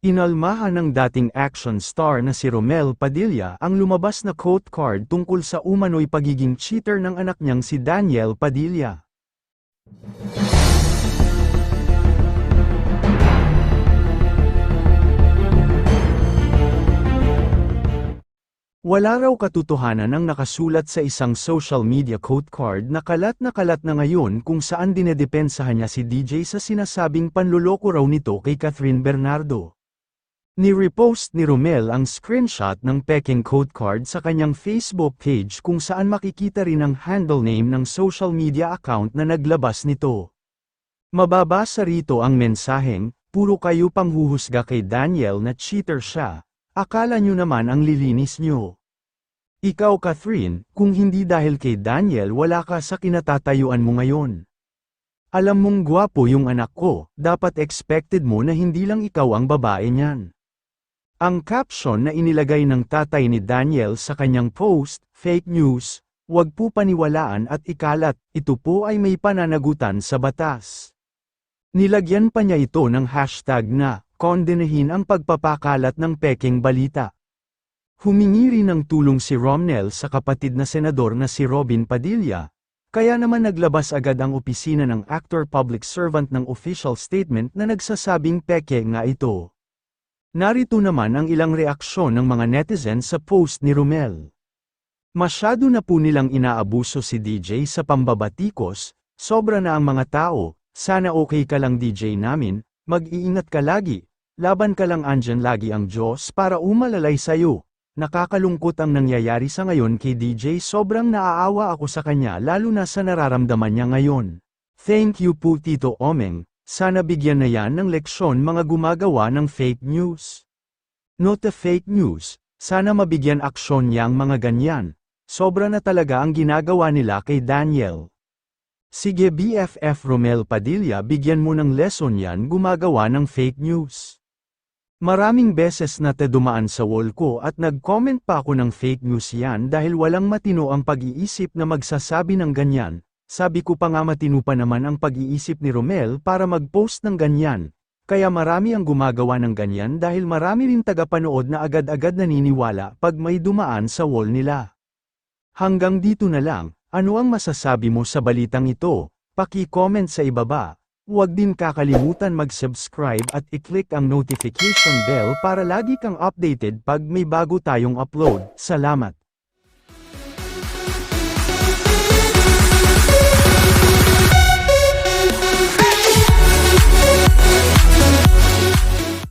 Inalmahan ng dating action star na si Romel Padilla ang lumabas na quote card tungkol sa umano'y pagiging cheater ng anak niyang si Daniel Padilla. Wala raw katotohanan ang nakasulat sa isang social media quote card na kalat na kalat na ngayon kung saan dinedepensahan niya si DJ sa sinasabing panluloko raw nito kay Catherine Bernardo. Ni-repost ni Romel ang screenshot ng peking code card sa kanyang Facebook page kung saan makikita rin ang handle name ng social media account na naglabas nito. Mababasa rito ang mensaheng, puro kayo panghuhusga kay Daniel na cheater siya, akala nyo naman ang lilinis nyo. Ikaw Catherine, kung hindi dahil kay Daniel wala ka sa kinatatayuan mo ngayon. Alam mong gwapo yung anak ko, dapat expected mo na hindi lang ikaw ang babae niyan. Ang caption na inilagay ng tatay ni Daniel sa kanyang post, fake news, wag po paniwalaan at ikalat, ito po ay may pananagutan sa batas. Nilagyan pa niya ito ng hashtag na, kondenahin ang pagpapakalat ng peking balita. Humingi rin ng tulong si Romnel sa kapatid na senador na si Robin Padilla, kaya naman naglabas agad ang opisina ng actor public servant ng official statement na nagsasabing peke nga ito. Narito naman ang ilang reaksyon ng mga netizens sa post ni Romel. Masyado na po nilang inaabuso si DJ sa pambabatikos, sobra na ang mga tao, sana okay ka lang DJ namin, mag-iingat ka lagi, laban ka lang andyan lagi ang Diyos para umalalay sa'yo. Nakakalungkot ang nangyayari sa ngayon kay DJ sobrang naaawa ako sa kanya lalo na sa nararamdaman niya ngayon. Thank you po Tito Omeng, sana bigyan na yan ng leksyon mga gumagawa ng fake news. Not the fake news, sana mabigyan aksyon niyang mga ganyan, sobra na talaga ang ginagawa nila kay Daniel. Sige BFF Romel Padilla bigyan mo ng lesson yan gumagawa ng fake news. Maraming beses na te dumaan sa wall ko at nag-comment pa ako ng fake news yan dahil walang matino ang pag-iisip na magsasabi ng ganyan, sabi ko pa nga matino pa naman ang pag-iisip ni Romel para mag-post ng ganyan, kaya marami ang gumagawa ng ganyan dahil marami rin tagapanood na agad-agad naniniwala pag may dumaan sa wall nila. Hanggang dito na lang, ano ang masasabi mo sa balitang ito? Paki-comment sa ibaba. Huwag din kakalimutan mag-subscribe at i-click ang notification bell para lagi kang updated pag may bago tayong upload. Salamat!